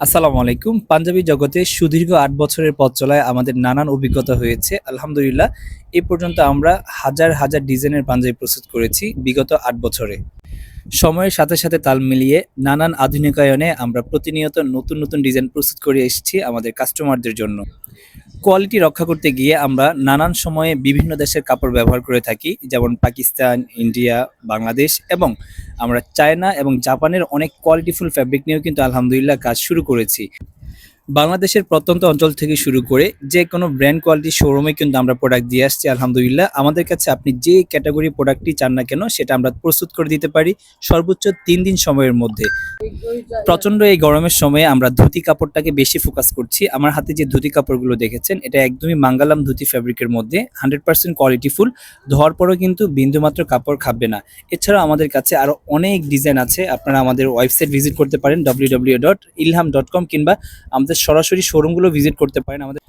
আসসালামু আলাইকুম। পাঞ্জাবি জগতে সুদীর্ঘ আট বছরের পথ চলায় আমাদের নানান অভিজ্ঞতা হয়েছে। আলহামদুলিল্লাহ, এ পর্যন্ত আমরা হাজার হাজার ডিজাইনের পাঞ্জাবি প্রস্তুত করেছি বিগত আট বছরে। সময়ের সাথে সাথে তাল মিলিয়ে নানান আধুনিকায়নে আমরা প্রতিনিয়ত নতুন নতুন ডিজাইন প্রস্তুত করে এসেছি আমাদের কাস্টমারদের জন্য। কোয়ালিটি রক্ষা করতে গিয়ে আমরা নানান সময়ে বিভিন্ন দেশের কাপড় ব্যবহার করে থাকি, যেমন পাকিস্তান, ইন্ডিয়া, বাংলাদেশ এবং আমরা চায়না এবং জাপানের অনেক কোয়ালিটিফুল ফ্যাব্রিক নিয়েও কিন্তু আলহামদুলিল্লাহ কাজ শুরু করেছি। বাংলাদেশের প্রত্যন্ত অঞ্চল থেকে শুরু করে যে কোনো ব্র্যান্ড কোয়ালিটির শোরুমে কিন্তু আমরা প্রোডাক্ট দিয়ে আসছি, আলহামদুলিল্লাহ। আমাদের কাছে আপনি যে ক্যাটাগরি প্রোডাক্টটি চান না কেন, সেটা আমরা প্রস্তুত করে দিতে পারি সর্বোচ্চ তিন দিন সময়ের মধ্যে। প্রচণ্ড এই গরমের সময়ে আমরা ধুতি কাপড়টাকে বেশি ফোকাস করছি। আমার হাতে যে ধুতি কাপড়গুলো দেখেছেন, এটা একদমই মাঙ্গালাম ধুতি ফ্যাব্রিকের মধ্যে হান্ড্রেড পার্সেন্ট কোয়ালিটিফুল ধোয়ার পরও কিন্তু বিন্দুমাত্র কাপড় খাবে না। এছাড়াও আমাদের কাছে আরও অনেক ডিজাইন আছে, আপনারা আমাদের ওয়েবসাইট ভিজিট করতে পারেন W dot Ilham dot com কিংবা আমাদের সরাসরি শোরুমগুলো ভিজিট করতে পারেন। আমাদের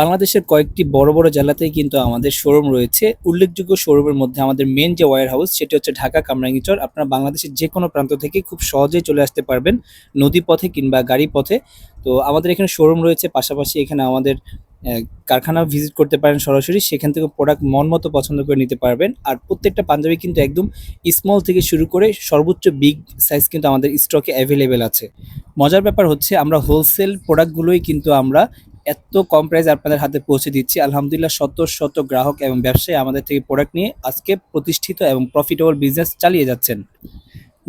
বাংলাদেশের কয়েকটি বড় বড় জেলাতেই কিন্তু আমাদের শোরুম রয়েছে। উল্লেখযোগ্য শোরুমের মধ্যে আমাদের মেন যে ওয়ার হাউস সেটি হচ্ছে ঢাকা কামরাঙ্গিচর। আপনারা বাংলাদেশের যে কোনো প্রান্ত থেকে খুব সহজেই চলে আসতে পারবেন নদী পথে কিংবা গাড়ি পথে। তো আমাদের এখানে শোরুম রয়েছে, পাশাপাশি এখানে আমাদের কারখানা ভিজিট করতে পারেন সরাসরি। সেখান থেকে প্রোডাক্ট মন মতো পছন্দ করে নিতে পারবেন। আর প্রত্যেকটা পাঞ্জাবি কিন্তু একদম স্মল থেকে শুরু করে সর্বোচ্চ বিগ সাইজ কিন্তু আমাদের স্টকে অ্যাভেলেবেল আছে। মজার ব্যাপার হচ্ছে আমরা হোলসেল প্রোডাক্টগুলোই কিন্তু আমরা এত কম প্রাইস আপনাদের হাতে পৌঁছে দিচ্ছি। আলহামদুলিল্লাহ শত শত গ্রাহক এবং ব্যবসায়ী আমাদের থেকে প্রোডাক্ট নিয়ে আজকে প্রতিষ্ঠিত এবং প্রফিটেবল বিজনেস চালিয়ে যাচ্ছেন।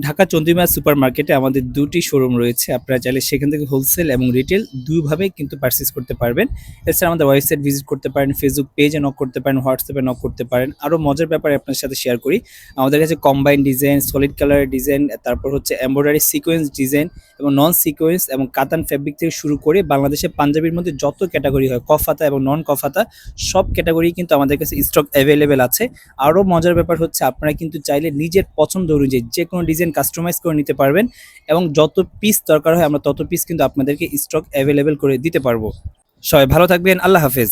ঢাকা চন্দ্রিমা সুপার মার্কেটে আমাদের দুটি শোরুম রয়েছে। আপনারা চাইলে সেখান থেকে হোলসেল এবং রিটেল দুইভাবে কিন্তু পারচেস করতে পারবেন। এছাড়া আমাদের ওয়েবসাইট ভিজিট করতে পারেন ফেসবুক পেজে নক করতে পারেন হোয়াটসঅ্যাপে নক করতে পারেন। আরও মজার ব্যাপারে আপনার সাথে শেয়ার করি। আমাদের কাছে combine design solid colour design তারপর হচ্ছে এমব্রয়ডারি সিকোয়েন্স ডিজাইন এবং নন সিকোয়েন্স এবং কাতান ফ্যাব্রিক থেকে শুরু করে বাংলাদেশের পাঞ্জাবির মধ্যে যত ক্যাটাগরি হয় কফাতা এবং নন কফাতা সব ক্যাটাগরি কিন্তু আমাদের কাছে স্টক অ্যাভেলেবেল আছে। আরও মজার ব্যাপার হচ্ছে, আপনারা কিন্তু চাইলে নিজের পছন্দ অনুযায়ী যে কোনো ডিজাইন কাস্টমাইজ করে নিতে পারবেন এবং যত পিস দরকার হয় আমরা তত পিস কিন্তু আপনাদেরকে স্টক অ্যাভেলেবেল করে দিতে পারব। সবাই ভালো থাকবেন, আল্লাহ হাফেজ।